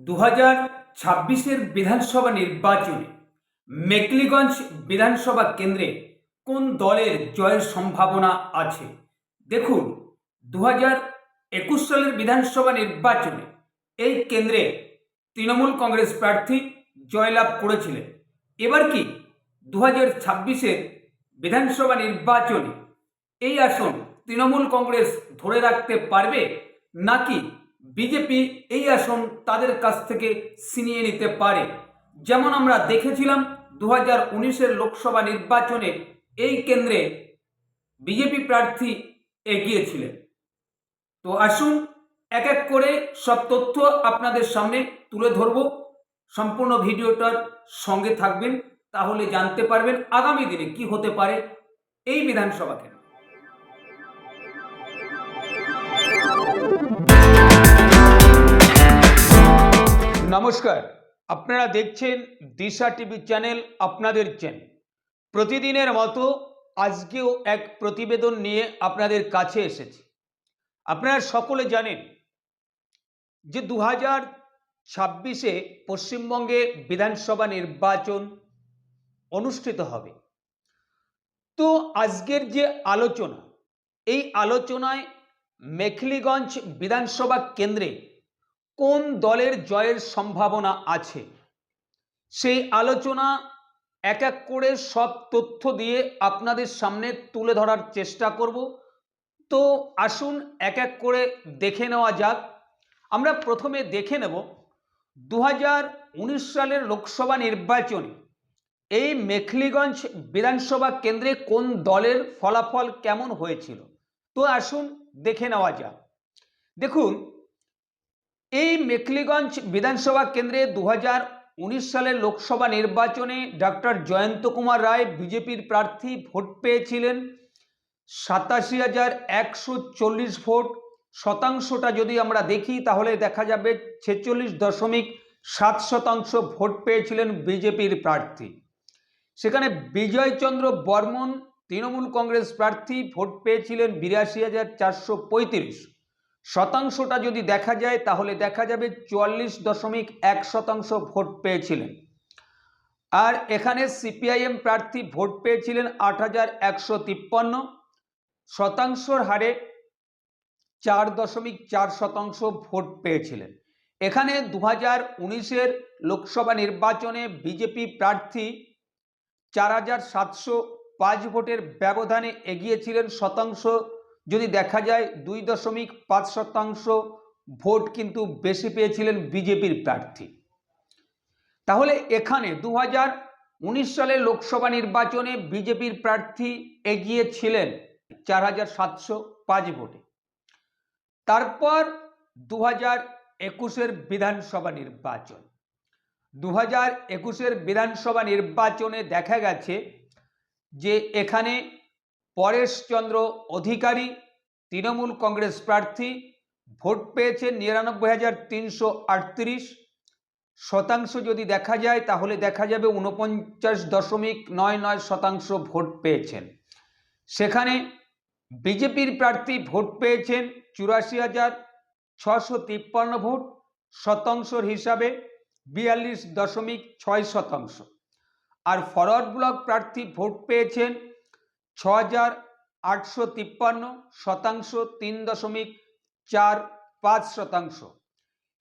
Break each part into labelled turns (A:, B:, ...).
A: দু হাজার ছাব্বিশের বিধানসভা নির্বাচনে মেকলিগঞ্জ বিধানসভা কেন্দ্রে কোন দলের জয়ের সম্ভাবনা আছে? দেখুন দু হাজার একুশ সালের বিধানসভা নির্বাচনে এই কেন্দ্রে তৃণমূল কংগ্রেস প্রার্থী জয়লাভ করেছিলেন। এবার কি দু হাজার ছাব্বিশের বিধানসভা নির্বাচনে এই আসন তৃণমূল কংগ্রেস ধরে রাখতে পারবে নাকি বিজেপি এই আসন তাদের কাছ থেকে ছিনিয়ে নিতে পারে। যেমন আমরা দেখেছিলাম দু হাজার লোকসভা নির্বাচনে এই কেন্দ্রে বিজেপি প্রার্থী এগিয়েছিলেন। তো আসুন এক এক করে সব তথ্য আপনাদের সামনে তুলে ধরব। সম্পূর্ণ ভিডিওটার সঙ্গে থাকবেন, তাহলে জানতে পারবেন আগামী দিনে কি হতে পারে এই বিধানসভা নমস্কার। আপনারা দেখছেন দিশা টিভি চ্যানেল আপনাদের চ্যানেল প্রতিদিনের মতো আজকেও এক প্রতিবেদন নিয়ে আপনাদের কাছে এসেছি। আপনারা সকলে জানেন যে দু হাজার ছাব্বিশে পশ্চিমবঙ্গে বিধানসভা নির্বাচন অনুষ্ঠিত হবে। তো আজকের যে আলোচনা, এই আলোচনায় মেখলিগঞ্জ বিধানসভা কেন্দ্রে কোন দলের জয়ের সম্ভাবনা আছে? সেই আলোচনা এক এক করে সব তথ্য দিয়ে আপনাদের সামনে তুলে ধরার চেষ্টা করব। তো আসুন এক এক করে দেখে নেওয়া যাক। আমরা প্রথমে দেখে নেব দু হাজার উনিশ সালের লোকসভা নির্বাচনে এই মেখলিগঞ্জ বিধানসভা কেন্দ্রে কোন দলের ফলাফল কেমন হয়েছিল? তো আসুন দেখে নেওয়া যাক। দেখুন এই মেখলিগঞ্জ বিধানসভা কেন্দ্রে দু উনিশ সালের লোকসভা নির্বাচনে ডক্টর জয়ন্ত কুমার রায় বিজেপির প্রার্থী ভোট পেয়েছিলেন। সাতাশি হাজার একশো চল্লিশ ভোট। শতাংশটা যদি আমরা দেখি, তাহলে দেখা যাবে ছেচল্লিশ দশমিক সাত শতাংশ ভোট পেয়েছিলেন বিজেপির প্রার্থী। সেখানে বিজয়চন্দ্র বর্মন, তৃণমূল কংগ্রেস প্রার্থী, ভোট পেয়েছিলেন বিরাশি হাজার চারশো পঁয়ত্রিশ। শতাংশটা যদি দেখা যায়, তাহলে দেখা যাবে চুয়াল্লিশ দশমিক এক শতাংশ ভোট পেয়েছিলেন। আর এখানে সিপিআইএম প্রার্থী ভোট পেয়েছিলেন আট হাজার একশো তিপ্পান্ন। শতাংশর হারে চার দশমিক চার শতাংশ ভোট পেয়েছিলেন। এখানে দু হাজার উনিশের লোকসভা নির্বাচনে বিজেপি প্রার্থী চার হাজার সাতশো পাঁচ ভোটের ব্যবধানে এগিয়েছিলেন শতাংশ যদি দেখা যায় দুই দশমিক পাঁচ শতাংশ ভোট কিন্তু বেশি পেয়েছিলেন বিজেপির প্রার্থী। তাহলে এখানে দু উনিশ সালের লোকসভা নির্বাচনে বিজেপির প্রার্থী এগিয়েছিলেন চার হাজার সাতশো পাঁচ ভোটে। তারপর দু হাজার একুশের বিধানসভা নির্বাচন। দু হাজার একুশের বিধানসভা নির্বাচনে দেখা গেছে যে এখানে পরেশচন্দ্র অধিকারী, তৃণমূল কংগ্রেস প্রার্থী, ভোট পেয়েছেন নিরানব্বই হাজার তিনশো আটত্রিশ। শতাংশ যদি দেখা যায়, তাহলে দেখা যাবে উনপঞ্চাশ দশমিক নয় নয় শতাংশ ভোট পেয়েছেন। সেখানে বিজেপির প্রার্থী ভোট পেয়েছেন চুরাশি হাজার ছশো তিপ্পান্ন ভোট। শতাংশর হিসাবে বিয়াল্লিশ দশমিক ছয় শতাংশ। আর ফরওয়ার্ড ব্লক প্রার্থী ভোট পেয়েছেন ছ হাজার আটশো তিপ্পান্ন শতাংশ তিন দশমিক চার পাঁচ শতাংশ।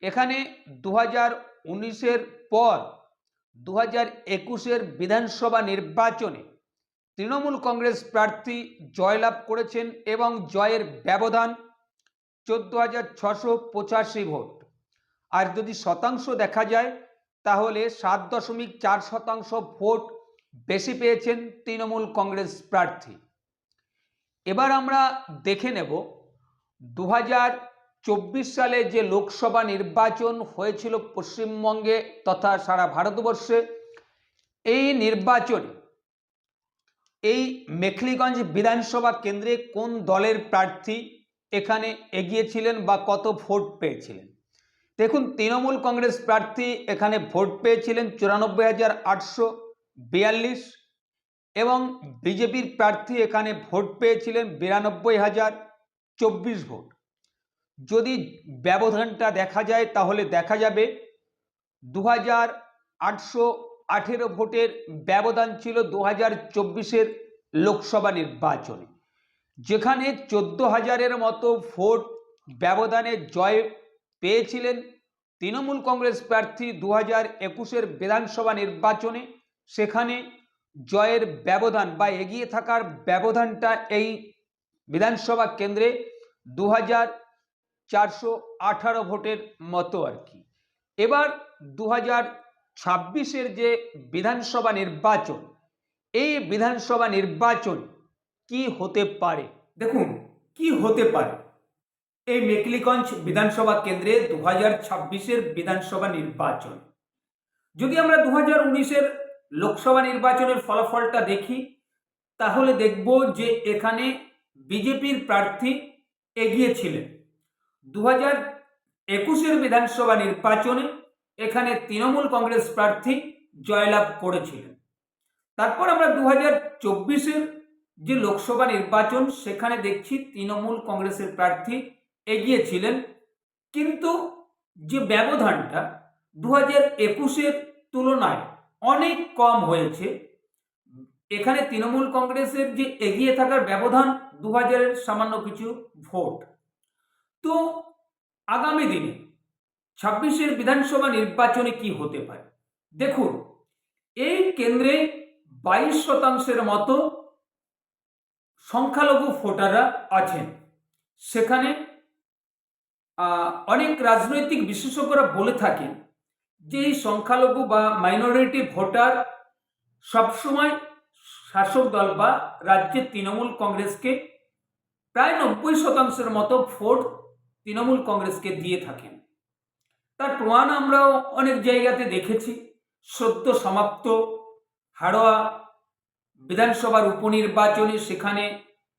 A: এখানে দু হাজার উনিশের পর দু হাজার একুশের বিধানসভা নির্বাচনে তৃণমূল কংগ্রেস প্রার্থী জয়লাভ করেছেন এবং জয়ের ব্যবধান চোদ্দ হাজার ছশো পঁচাশি ভোট। আর যদি শতাংশ দেখা যায়, তাহলে সাত দশমিক চার শতাংশ ভোট বেশি পেয়েছেন তৃণমূল কংগ্রেস প্রার্থী। এবার আমরা দেখে নেব দু সালে যে লোকসভা নির্বাচন হয়েছিল পশ্চিমবঙ্গে তথা সারা ভারতবর্ষে, এই নির্বাচনে এই মেখলিগঞ্জ বিধানসভা কেন্দ্রে কোন দলের প্রার্থী এখানে এগিয়েছিলেন বা কত ভোট পেয়েছিলেন? দেখুন, তৃণমূল কংগ্রেস প্রার্থী এখানে ভোট পেয়েছিলেন চুরানব্বই হাজার আটশো বিয়াল্লিশ এবং বিজেপির প্রার্থী এখানে ভোট পেয়েছিলেন বিরানব্বই হাজার চব্বিশ ভোট। যদি ব্যবধানটা দেখা যায় তাহলে দেখা যাবে দু হাজার আটশো আঠেরো ভোটের ব্যবধান ছিল দু হাজার চব্বিশের লোকসভা নির্বাচনে। যেখানে চোদ্দ হাজারের মতো ভোট ব্যবধানে জয় পেয়েছিলেন তৃণমূল কংগ্রেস প্রার্থী দু হাজার একুশের বিধানসভা নির্বাচনে। সেখানে জয়ের ব্যবধান বা এগিয়ে থাকার ব্যবধানটা এই বিধানসভা কেন্দ্রে দু হাজার চারশো আঠারো ভোটের মতো আর কি। এবার দু হাজার ছাব্বিশের যে বিধানসভা নির্বাচন, এই বিধানসভা নির্বাচন কি হতে পারে? দেখুন, কি হতে পারে? এই মেকলিগঞ্জ বিধানসভা কেন্দ্রে দু হাজার ছাব্বিশের বিধানসভা নির্বাচন। যদি আমরা দু হাজার উনিশের লোকসভা নির্বাচনের ফলাফলটা দেখি, তাহলে দেখব যে এখানে বিজেপির প্রার্থী এগিয়ে ছিলেন দু হাজার একুশের বিধানসভা নির্বাচনে এখানে তৃণমূল কংগ্রেস প্রার্থী জয়লাভ করেছিলেন। তারপর আমরা দু হাজার চব্বিশের যে লোকসভা নির্বাচন, সেখানে দেখছি তৃণমূল কংগ্রেসের প্রার্থী এগিয়েছিলেন। কিন্তু যে ব্যবধানটা দু হাজার একুশের তুলনায় অনেক কম হয়েছে। এখানে তৃণমূল কংগ্রেসের যে এগিয়ে থাকার ব্যবধান দু হাজারের সামান্য কিছু ভোট। তো আগামী দিনে ছাব্বিশের বিধানসভা নির্বাচনে কি হতে পারে? দেখুন, এই কেন্দ্রে বাইশ শতাংশের মতো সংখ্যালঘু ভোটাররা আছেন। সেখানে অনেক রাজনৈতিক বিশেষজ্ঞরা বলে থাকেন যে এই সংখ্যালঘু বা মাইনরিটি ভোটার সবসময় শাসক দল বা রাজ্যের তৃণমূল কংগ্রেসকে প্রায় নব্বই শতাংশের মতো ভোট তৃণমূল কংগ্রেসকে দিয়ে থাকেন। তার প্রমাণ আমরাও অনেক জায়গাতে দেখেছি। সদ্য সমাপ্ত হাড়োয়া বিধানসভার উপনির্বাচনে সেখানে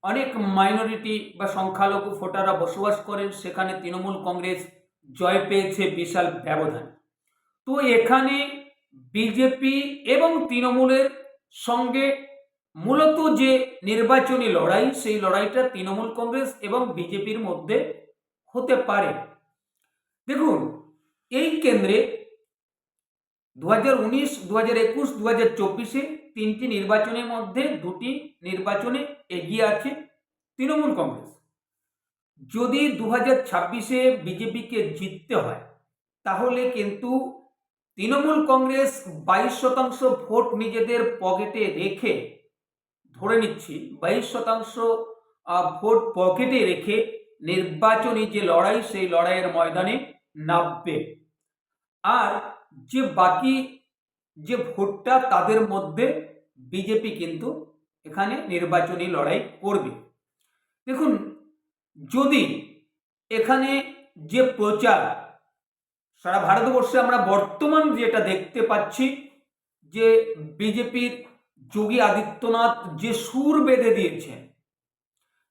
A: অনেক মাইনরিটি বা সংখ্যালঘু ভোটাররা বসবাস করেন। সেখানে তৃণমূল কংগ্রেস জয় পেয়েছে বিশাল ব্যবধান। তো এখানে বিজেপি এবং তৃণমূলের সঙ্গে মূলত যে নির্বাচনী লড়াই, সেই লড়াইটা তৃণমূল কংগ্রেস এবং বিজেপির মধ্যে হতে পারে। দেখুন, এই কেন্দ্রে দু হাজার উনিশ দু হাজার একুশ দু হাজার চব্বিশে তিনটি নির্বাচনের মধ্যে দুটি নির্বাচনে এগিয়ে আছে তৃণমূল কংগ্রেস। যদি দু হাজার ছাব্বিশে বিজেপিকে জিততে হয়, তাহলে কিন্তু তৃণমূল কংগ্রেস বাইশ শতাংশ ভোট নিজেদের পকেটে রেখে, ধরে নিচ্ছি, বাইশ শতাংশ ভোট পকেটে রেখে নির্বাচনী যে লড়াই, সেই লড়াইয়ের ময়দানে নামবে। আর যে বাকি যে ভোটটা, তাদের মধ্যে বিজেপি কিন্তু এখানে নির্বাচনী লড়াই করবে। দেখুন, যদি এখানে যে প্রচার সারা ভারতবর্ষে আমরা বর্তমান যেটা দেখতে পাচ্ছি, যে বিজেপির যোগী আদিত্যনাথ যে সুর বেঁধে দিয়েছেন,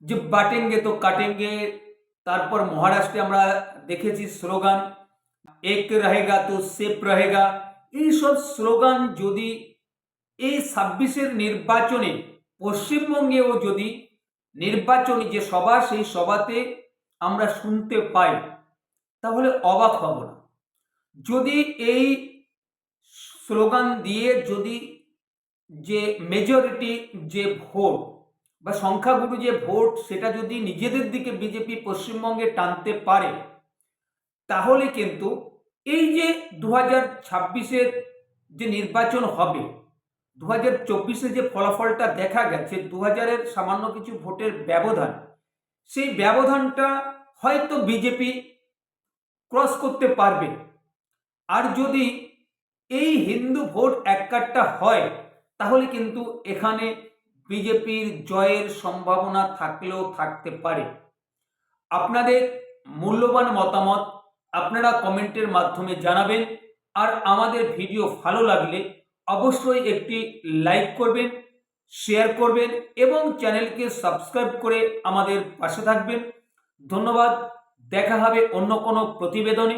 A: যে বাটেঙ্গে তো কাটেঙ্গে, তারপর মহারাষ্ট্রে আমরা দেখেছি স্লোগান, এক রহেগা তো সেফ রহেগা, এইসব স্লোগান যদি এই ছাব্বিশের নির্বাচনে, পশ্চিমবঙ্গেও যদি নির্বাচনী যে সভা, সেই সভাতে আমরা শুনতে পাই, তাহলে অবাক হব না। যদি এই স্লোগান দিয়ে যদি যে মেজরিটি যে ভোট বা সংখ্যাগুরু যে ভোট সেটা যদি নিজেদের দিকে বিজেপি পশ্চিমবঙ্গে টানতে পারে, তাহলে কিন্তু এই যে দু হাজার ছাব্বিশের যে নির্বাচন হবে দু হাজার চব্বিশে যে ফলাফলটা দেখা গেছে দু হাজারের সামান্য কিছু ভোটের ব্যবধান, সেই ব্যবধানটা হয়তো বিজেপি ক্রস করতে পারবে। আর যদি এই হিন্দু ভোট এককাট্টা হয়, তাহলে কিন্তু এখানে বিজেপির জয়ের সম্ভাবনা থাকলেও থাকতে পারে। আপনাদের মূল্যবান মতামত আপনারা কমেন্টের মাধ্যমে জানাবেন, আর আমাদের ভিডিও ভালো লাগলে অবশ্যই একটি লাইক করবেন, শেয়ার করবেন, এবং চ্যানেলকে সাবস্ক্রাইব করে আমাদের পাশে থাকবেন। ধন্যবাদ, দেখা হবে অন্য কোনো প্রতিবেদনে।